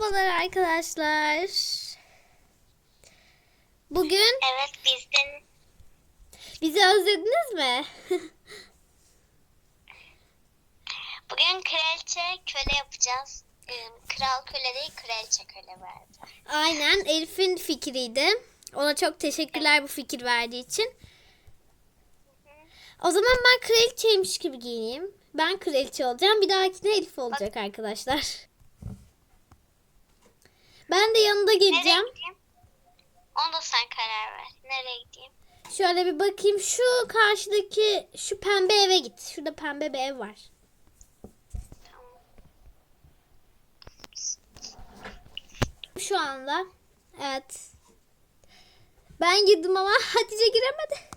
Merhabalar arkadaşlar. Bugün Evet bizden bizi özlediniz mi? bugün kraliçe köle yapacağız. Ee, Kral köle değil kraliçe köle verdi. Aynen Elif'in fikriydi. Ona çok teşekkürler bu fikir verdiği için. O zaman ben kraliçeymiş gibi giyineyim. Ben kraliçe olacağım. Bir dahakine Elif olacak arkadaşlar. Ben de yanında Nereye geleceğim. gideyim? Onu da sen karar ver. Nereye gideyim? Şöyle bir bakayım. Şu karşıdaki şu pembe eve git. Şurada pembe bir ev var. Tamam. Şu anda. Evet. Ben girdim ama Hatice giremedi.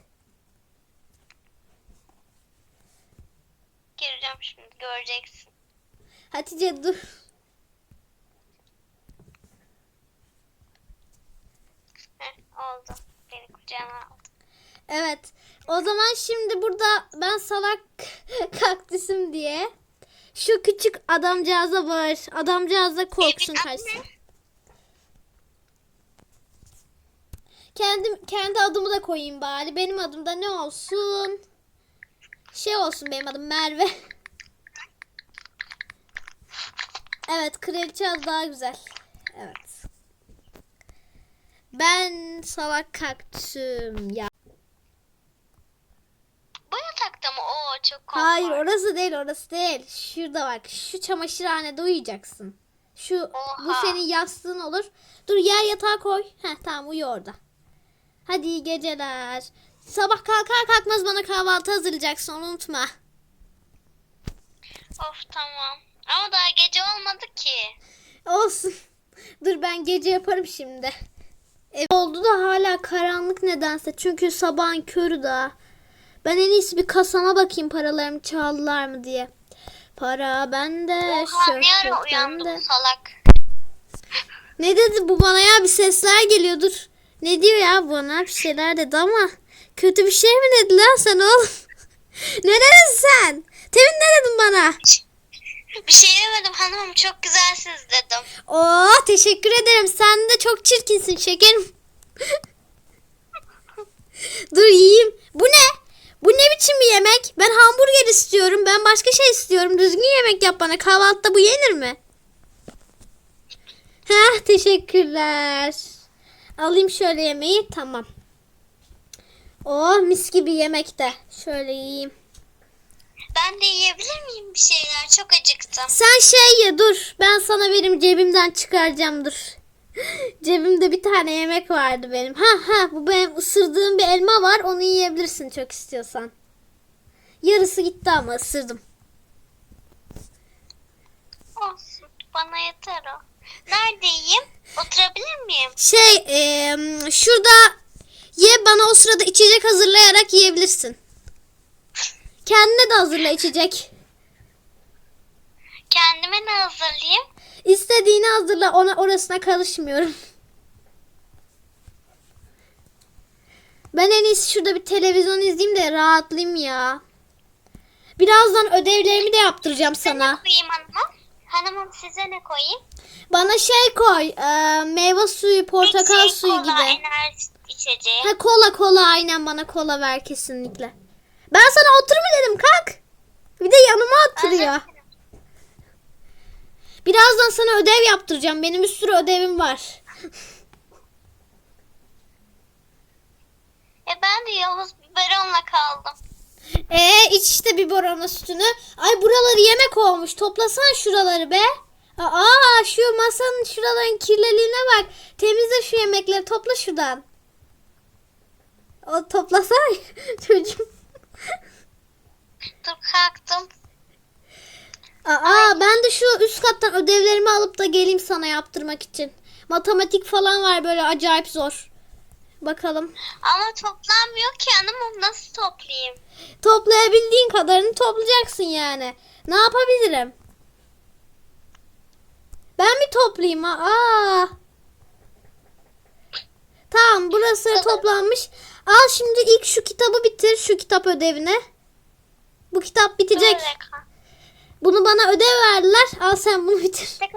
Gireceğim şimdi göreceksin. Hatice dur. Heh, oldu. Beni kucağına aldı. Evet. O zaman şimdi burada ben salak kaktüsüm diye şu küçük adamcağıza bağır. Adamcağız da korksun kaçsın. ne? Kendim kendi adımı da koyayım bari. Benim adım da ne olsun? Şey olsun benim adım Merve. Evet, kraliçe adı daha güzel. Evet. Ben salak kaktüsüm ya. Bu yatakta mı? Oo çok konfor. Hayır orası değil orası değil. Şurada bak şu çamaşırhanede uyuyacaksın. Şu bu Oha. senin yastığın olur. Dur yer yatağa koy. Heh tamam uyu orada. Hadi iyi geceler. Sabah kalkar kalkmaz bana kahvaltı hazırlayacaksın onu unutma. Of tamam. Ama daha gece olmadı ki. Olsun. Dur ben gece yaparım şimdi. Ev oldu da hala karanlık nedense. Çünkü sabahın körü daha. Ben en iyisi bir kasama bakayım paralarımı çaldılar mı diye. Para bende, şöhret bende. salak. Ne dedi bu bana ya bir sesler geliyor dur. Ne diyor ya bana bir şeyler dedi ama kötü bir şey mi dedi lan sen oğlum? ne dedin sen? Temin ne dedin bana? Bir şey demedim hanımım çok güzelsiniz dedim. Oo teşekkür ederim sen de çok çirkinsin şekerim. dur yiyeyim. Bu ne? Bu ne biçim bir yemek? Ben hamburger istiyorum. Ben başka şey istiyorum. Düzgün yemek yap bana. Kahvaltıda bu yenir mi? Heh teşekkürler. Alayım şöyle yemeği. Tamam. Oh mis gibi yemek de. Şöyle yiyeyim. Ben de yiyebilir miyim bir şeyler? Çok acıktım. Sen şey ye dur. Ben sana benim cebimden çıkaracağım dur. Cebimde bir tane yemek vardı benim. Ha ha bu benim ısırdığım bir elma var. Onu yiyebilirsin çok istiyorsan. Yarısı gitti ama ısırdım. Olsun. Bana yeter o. Nerede yiyeyim? Oturabilir miyim? Şey eee, şurada ye bana o sırada içecek hazırlayarak yiyebilirsin. Kendine de hazırla içecek. Kendime ne hazırlayayım? İstediğini hazırla ona orasına karışmıyorum. Ben en iyisi şurada bir televizyon izleyeyim de rahatlayayım ya. Birazdan ödevlerimi de yaptıracağım sana. Ne koyayım hanımım? Hanımım size ne koyayım? Bana şey koy. e, meyve suyu, portakal şey, suyu kola, gibi. enerji içeceği. Ha kola kola aynen bana kola ver kesinlikle. Ben sana otur mu dedim kalk. Bir de yanıma oturuyor. Birazdan sana ödev yaptıracağım. Benim bir sürü ödevim var. E ben de Yavuz biberonla kaldım. Ee iç işte biberonla sütünü. Ay buraları yemek olmuş. Toplasan şuraları be. Aa şu masanın şuraların kirliliğine bak. Temizle şu yemekleri topla şuradan. O toplasan çocuğum. Dur kalktım. Aa ben de şu üst kattan ödevlerimi alıp da geleyim sana yaptırmak için. Matematik falan var böyle acayip zor. Bakalım. Ama toplanmıyor ki hanımım nasıl toplayayım? Toplayabildiğin kadarını toplayacaksın yani. Ne yapabilirim? Ben mi toplayayım? Aa. Tamam burası toplanmış. Al şimdi ilk şu kitabı bitir. Şu kitap ödevini. Bu kitap bitecek. Bunu bana ödev verdiler. Al sen bunu bitir. Tek.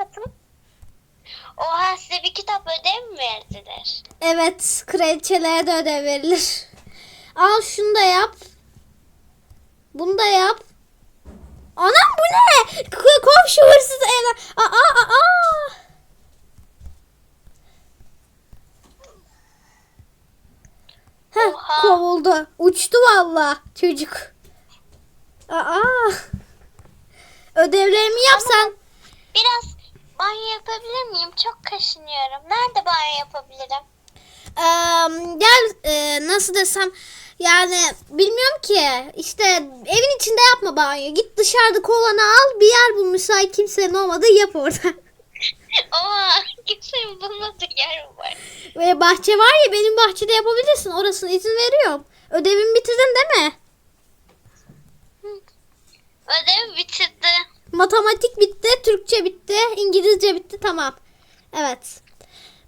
Oha size bir kitap ödev mi verdiler? Evet, kraliçelere de ödev verilir. Al şunu da yap. Bunu da yap. Anam bu ne? Komşu hırsız evden. Aa, aa, aa. Heh, Oha. kovuldu. Uçtu valla çocuk. Aa. Ödevlerimi yapsan. Biraz banyo yapabilir miyim? Çok kaşınıyorum. Nerede banyo yapabilirim? Eee, gel eee, nasıl desem yani bilmiyorum ki işte evin içinde yapma banyo git dışarıda kovanı al bir yer bul müsait kimsenin olmadığı yap orada Oha kimsenin bulmadığı yer mi var? ve bahçe var ya benim bahçede yapabilirsin. Orasına izin veriyorum. Ödevimi bitirdin değil mi? Ödev bitirdi. matematik bitti Türkçe bitti İngilizce bitti tamam. Evet.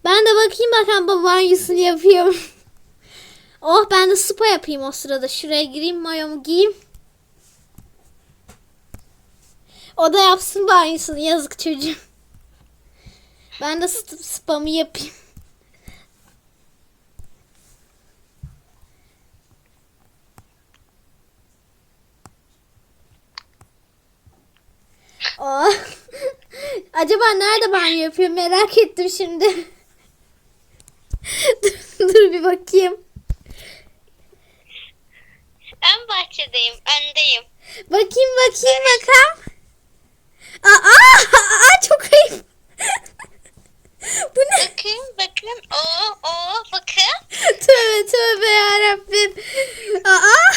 Ben de bakayım bakalım baba banyosunu yapıyorum. Oh ben de spa yapayım o sırada. Şuraya gireyim mayomu giyeyim. O da yapsın banyosunu yazık çocuğum. Ben de spamı yapayım. Oh. Acaba nerede banyo yapıyor merak ettim şimdi. dur, dur bir bakayım. Ön bahçedeyim, öndeyim. Bakayım bakayım bakalım. Aa, aa, çok ayıp. Bu ne? Bakın, bakın. Oo, oo, bakın. tövbe tövbe yarabbim. Aa.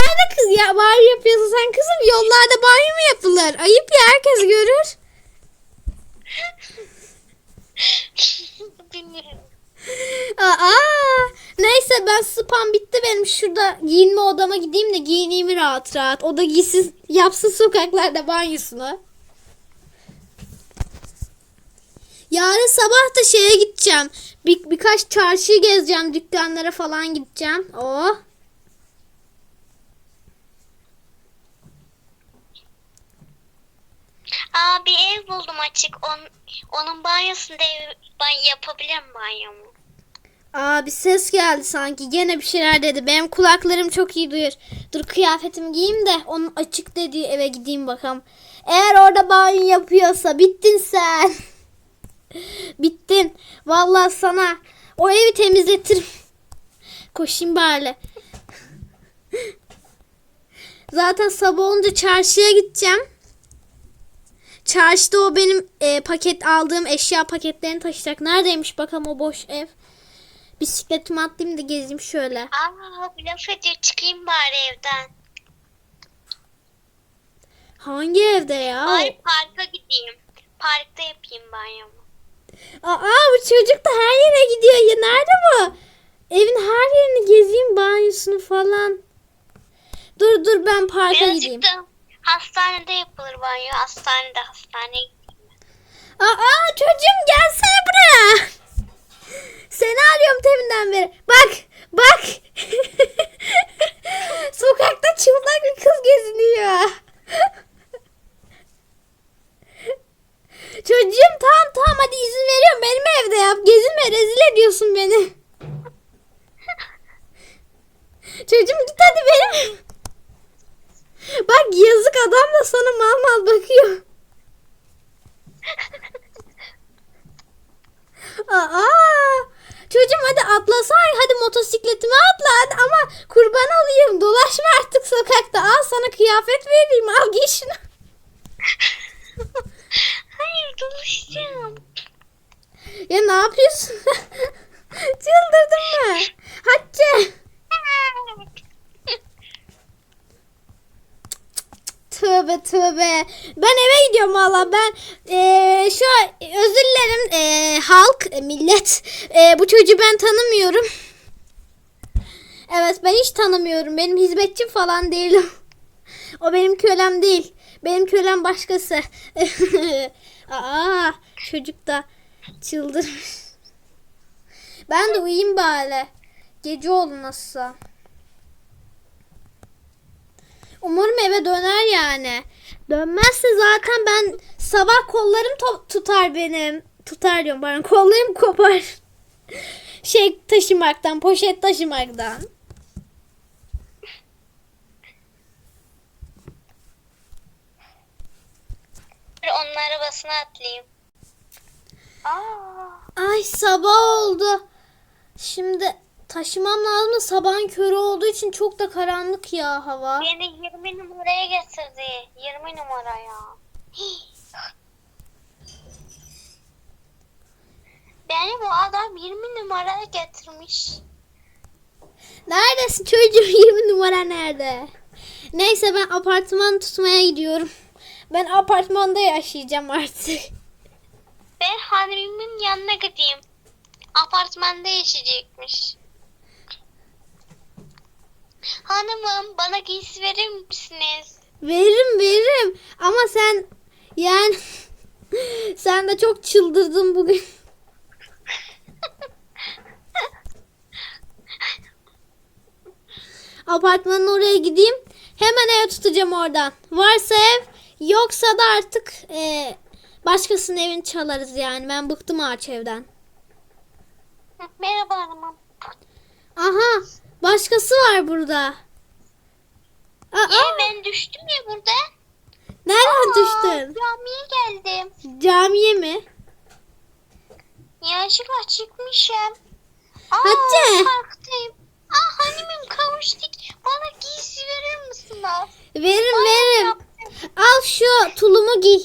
Nerede kız ya banyo yapıyorsun sen kızım? Yollarda banyo mu yapılır? Ayıp ya herkes görür. Bilmiyorum. Aa. Neyse ben spam bitti benim. Şurada giyinme odama gideyim de giyineyim rahat rahat. O da giysin yapsın sokaklarda banyosunu. Yarın sabah da şeye gideceğim. Bir, birkaç çarşıyı gezeceğim. Dükkanlara falan gideceğim. Oh. Aa bir ev buldum açık. On, onun banyosunda ev, banyo yapabilirim banyomu. Aa bir ses geldi sanki. Gene bir şeyler dedi. Benim kulaklarım çok iyi duyuyor. Dur kıyafetimi giyeyim de onun açık dediği eve gideyim bakalım. Eğer orada banyo yapıyorsa bittin sen. bittin. Vallahi sana o evi temizletirim. Koşayım bari. Zaten sabah olunca çarşıya gideceğim. Çarşıda o benim e, paket aldığım eşya paketlerini taşıyacak. Neredeymiş bakalım o boş ev. Bisikletimi atlayayım da gezeyim şöyle. Aa laf ediyor. Çıkayım bari evden. Hangi evde ya? Bari parka gideyim. Parkta yapayım banyomu. Aa bu çocuk da her yere gidiyor ya. Nerede bu? Evin her yerini gezeyim banyosunu falan. Dur dur ben parka gideyim. Birazcık da hastanede yapılır banyo. Hastanede hastaneye gideyim. Aa çocuğum gelsene buraya. Seni arıyorum teminden beri. Bak bak. Sokakta çıplak bir kız geziniyor. Çocuğum tamam tamam hadi izin veriyorum benim evde yap. Gezinme rezil ediyorsun beni. Çocuğum git hadi benim. Bak yazık adam da sana mal mal bakıyor. Aa! Çocuğum hadi atlasana hadi motosikletime atla hadi ama kurban olayım dolaşma artık sokakta al sana kıyafet vereyim al giy şunu. Hayır dolaşacağım. Ya ne yapıyorsun? Çıldırdın mı? Hatice. Tövbe tövbe. Ben eve gidiyorum valla. Ben eee, şu özür dilerim eee, halk, e, millet. Eee, bu çocuğu ben tanımıyorum. Evet ben hiç tanımıyorum. Benim hizmetçim falan değilim. O benim kölem değil. Benim kölem başkası. Aa, çocuk da çıldırmış. Ben de uyuyayım bari. Gece oldu nasılsa. Umarım eve döner yani. Dönmezse zaten ben sabah kollarım tutar benim. tutar diyorum bana kollarım kopar. Şey taşımaktan, poşet taşımaktan. Dur onun arabasına atlayayım. Aa, Ay sabah oldu. Şimdi taşımam lazım da sabahın körü olduğu için çok da karanlık ya hava. beni 20 numaraya getirdi. 20 numaraya. Beni bu adam 20 numaraya getirmiş. Neredesin çocuğum 20 numara nerede? Neyse ben apartman tutmaya gidiyorum. Ben apartmanda yaşayacağım artık. Ben hanımımın yanına gideyim. Apartmanda yaşayacakmış. Hanımım bana giysi verir misiniz? Veririm veririm ama sen yani sen de çok çıldırdın bugün. Apartmanın oraya gideyim. Hemen ev tutacağım oradan. Varsa ev yoksa da artık e, başkasının evini çalarız yani. Ben bıktım ağaç evden. Merhaba hanımım. Aha başkası var burada. Aa, Ee, ben düştüm ya burada. nereden Aa, düştün? Camiye geldim. Camiye mi? Yanlışlıkla çıkmışım. Aa, Hatice. Parktayım. Aa hanımım kavuştuk. Bana giysi verir misiniz? Veririm Ay, veririm. yaptım. Al şu tulumu giy.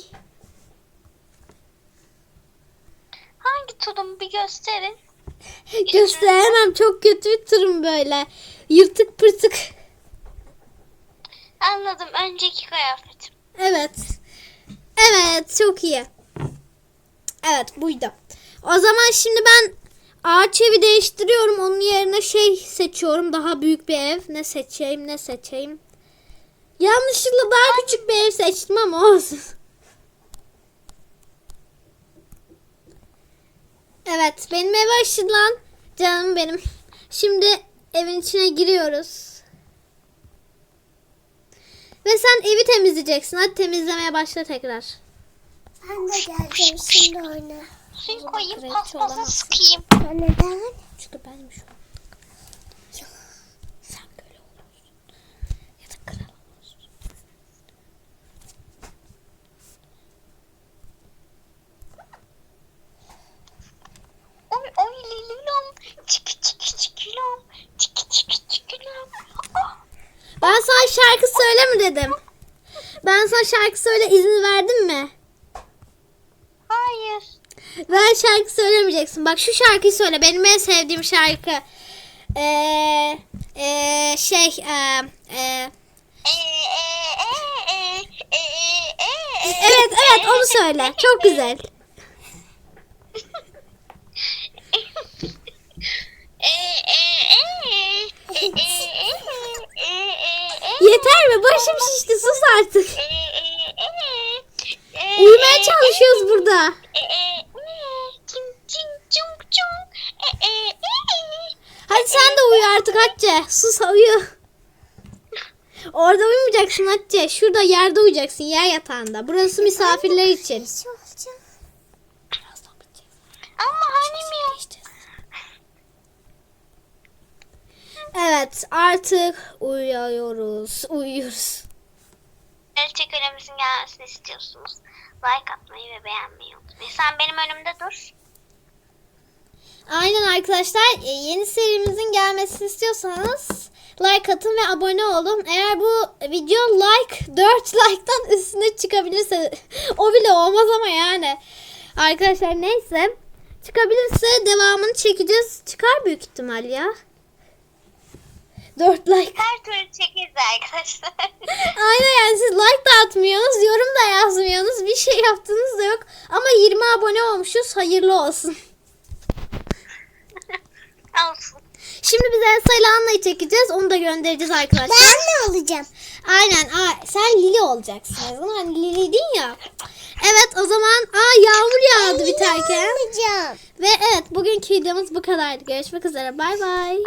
Hangi tulumu bir gösterin. Gösteremem çok kötü bir turum böyle. Yırtık pırtık. Anladım. Önceki kıyafetim. Evet. Evet çok iyi. Evet buydu. O zaman şimdi ben ağaç evi değiştiriyorum. Onun yerine şey seçiyorum. Daha büyük bir ev. Ne seçeyim ne seçeyim. Yanlışlıkla daha küçük bir ev seçtim ama olsun. Evet benim eve ışınlan. Canım benim. Şimdi evin içine giriyoruz. Ve sen evi temizleyeceksin. Hadi temizlemeye başla tekrar. Ben de geldim şimdi oyna. Suyu koyayım paspasa sıkayım. Neden? Çünkü benim şu an. Sen böyle olursun. Ya da kral olursun. Oy oy lililom. Çiki çiki çikilom. Çiki çiki çikilom. Ah, Ben sana şarkı söyle mi dedim? Ben sana şarkı söyle izin verdim mi? hayır. Ben şarkı söylemeyeceksin. Bak şu şarkıyı söyle. Benim en sevdiğim şarkı. Ee, ee, şey ee, ee, ee, ee, ee. Evet evet onu söyle. Çok güzel. Yeter mi? Başım şişti. Sus artık. Ee, ee. Hadi sen de uyu artık Hatice. Sus uyu. Orada uyumayacaksın Hatice. Şurada yerde uyuyacaksın. Yer yatağında. Burası misafirler için. Ama hanım yok. Evet artık uyuyoruz. Uyuyoruz. Elçe kölemizin gelmesini istiyorsunuz. Like atmayı ve beğenmeyi unutmayın. Sen benim önümde dur. Aynen arkadaşlar e, yeni serimizin gelmesini istiyorsanız like atın ve abone olun. Eğer bu video like 4 like'tan üstüne çıkabilirse o bile olmaz ama yani. Arkadaşlar neyse çıkabilirse devamını çekeceğiz. Çıkar büyük ihtimal ya. 4 like. Her türlü çekeriz arkadaşlar. Aynen yani siz like da atmıyorsunuz, yorum da yazmıyorsunuz. Bir şey yaptığınız da yok. Ama 20 abone olmuşuz. Hayırlı olsun. Olsun. Şimdi biz Elsa ile Anna'yı çekeceğiz. Onu da göndereceğiz arkadaşlar. Ben ne olacağım? Aynen. Aa, sen Lili olacaksın. O zaman hani Lili'ydin ya. Evet o zaman aa yağmur yağdı biterken. olacağım. Ve evet bugünkü videomuz bu kadardı. Görüşmek üzere. Bay bay.